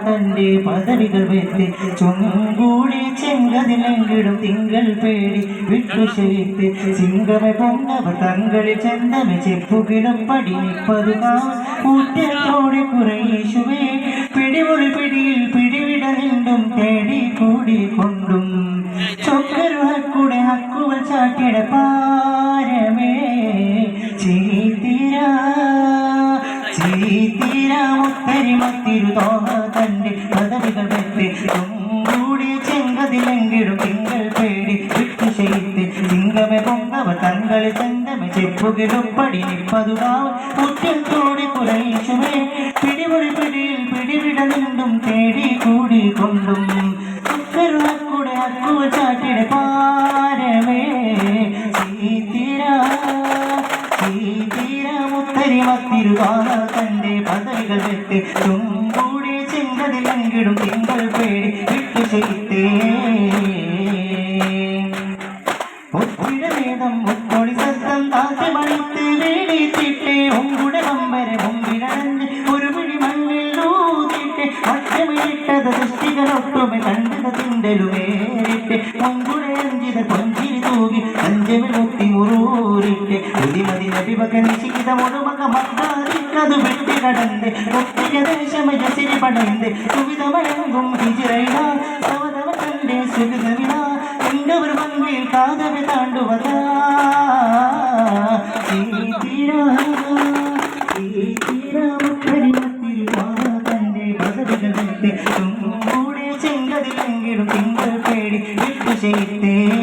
തന്റെ പദവികൾ വെച്ച് ചുങ്കൂടി ചെങ്കതിലെങ്കിലും തിങ്കൾ പേടി വിട്ടു വിട്ടുശയിത്ത് ചിങ്കമെ കൊണ്ടവർ തങ്ങളിൽ ചെന്തമെ ചെപ്പുകിടം പടി നിപ്പതു കുറേശുവേ പിടിമുടി പിടിയിൽ പിടിവിട നിന്നും തേടി കൂടി കൊണ്ടും ചൊക്കരു ഹക്കുടെ ഹക്കുകൾ ചാട്ടിട ചീത്തിരാമുത്തരിമത്തിരുതോമ തന്റെ പദവികൾ വെച്ച് കൂടി ചെങ്കതിലെങ്കിലും തിങ്കൾ പേടി വിട്ടു ചെയ്ത് ചിങ്കമെ പൊങ്ങവ തങ്ങളെ ചെന്തമെ ചെപ്പുകിലും പടി നിപ്പതുകാവ് കുറ്റത്തോടെ കുറയിച്ചുമേ പിടിപൊടി പിടിയിൽ പിടിവിട നിന്നും തേടി കൂടി കൊണ്ടും ചുക്കരുളക്കൂടെ അക്കുവ ചാട്ടിട പാരമേ. ചീത്തിരാ മുത്തരിമത്തിരുവാന തന്റെ പദവികൾ വെട്ട് ചിന്തതിൽ ചെങ്കതിലെങ്കിലും തിങ്കൾ പേടി വിട്ടു ചെയ്തേ. ഒത്തിരവേദം മുക്കൊടി സത്തം താത്തി മണിത്ത് വേടിത്തിട്ട് ഒങ്കുടെ നമ്പരെ മുമ്പിലടഞ്ഞ് ഒരു പിടി മണ്ണിൽ ഊതിട്ട് മറ്റമിട്ടത് സൃഷ്ടികളൊട്ടുമെ കണ്ടത് തിണ്ടലുമേറിട്ട് ഒങ്കുടെ അഞ്ചിത കൊഞ്ചിരി തൂകി അഞ്ചമിൽ മുത്തി മുറൂറിട്ട് மகன் சீத ஒரு மக மக்காது வெட்டி கடந்து முக்கிய தேசமய சிறி படந்து சுவித வழங்கும் ஹிஜிரைடா சவதவ கண்டே சுகிதவிடா எங்கவர் வன்மையில் காதவை தாண்டுவதா ചെയ്തേ